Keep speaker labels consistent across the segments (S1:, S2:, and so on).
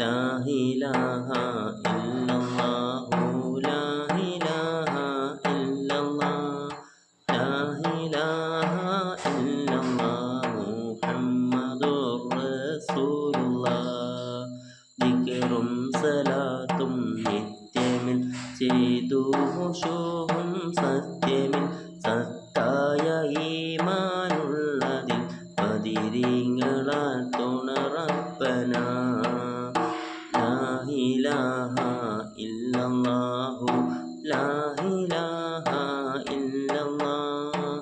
S1: ലാഹിലാഹ സത്യമിൽ സത്തായ ഈമാനുള്ളതിൽ പതിരീങ്ങളാൽ തുണറപ്പന. ഇല്ലല്ലാഹു ഇലാഹ ഇല്ലല്ലാഹ്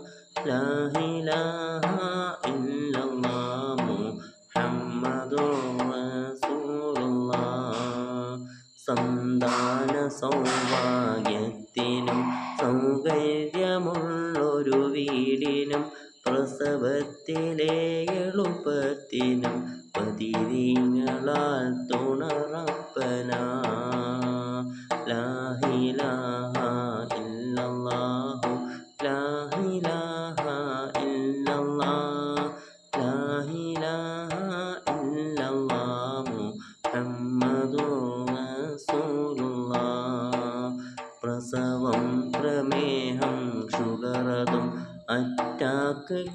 S1: ലാഹിലാഹ ഇല്ലല്ലാഹ് മുഹമ്മദുർ റസൂലുള്ളാഹ് സന്താന സൗഭാഗ്യത്തിനും സൗകര്യമുള്ളൊരു വീടിനും പ്രസവത്തിലെ എളുപ്പത്തിനും പതിരിങ്ങളാൽ തുണറപ്പന.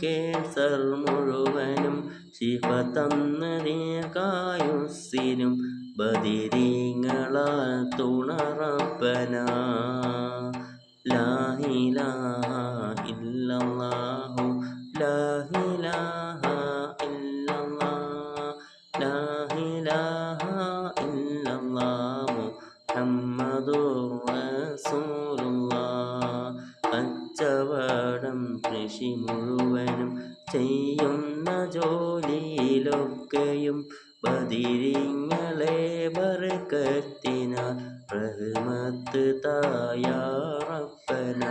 S1: കേസർ മുഴുവനും ശിവ തന്നതേകായുസ്സിനും ബദിരീങ്ങളാൽ തുണറപ്പന. ലാഹിലാഹ ഇല്ലല്ലാഹു ലാഹിലാഹ റസൂലുള്ളാഹ് കച്ചവടം കൃഷി മുഴുവനും ചെയ്യുന്ന ജോലിയിലൊക്കെയും ബദിരിങ്ങളെ ബർക്കത്തിന. റഹ്മത്ത് തായാറപ്പന.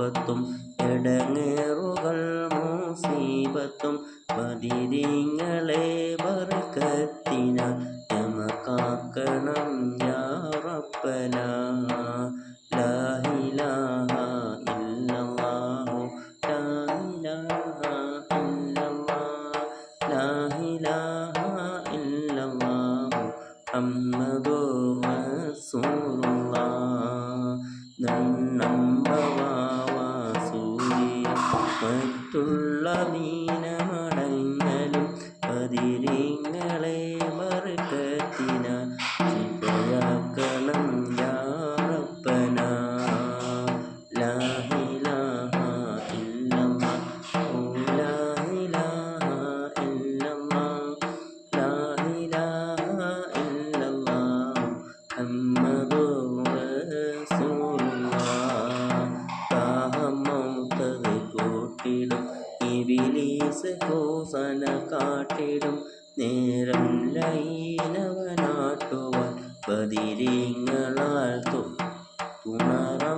S1: ആഫത്തും എടങ്ങേറുകൾ മുസീബത്തും പതിരിങ്ങളെ വർക്കത്തിന നമക്കാക്കണം യാ റബ്ബന. ലാഹിലാഹ ഇല്ലല്ലാഹു. സൂര്യ മറ്റുള്ള മീനമടങ്ങലും കാട്ടിടും നേരം ലൈനവനാട്ടുവാൻ ബദിരീങ്ങളാൽ തുണറ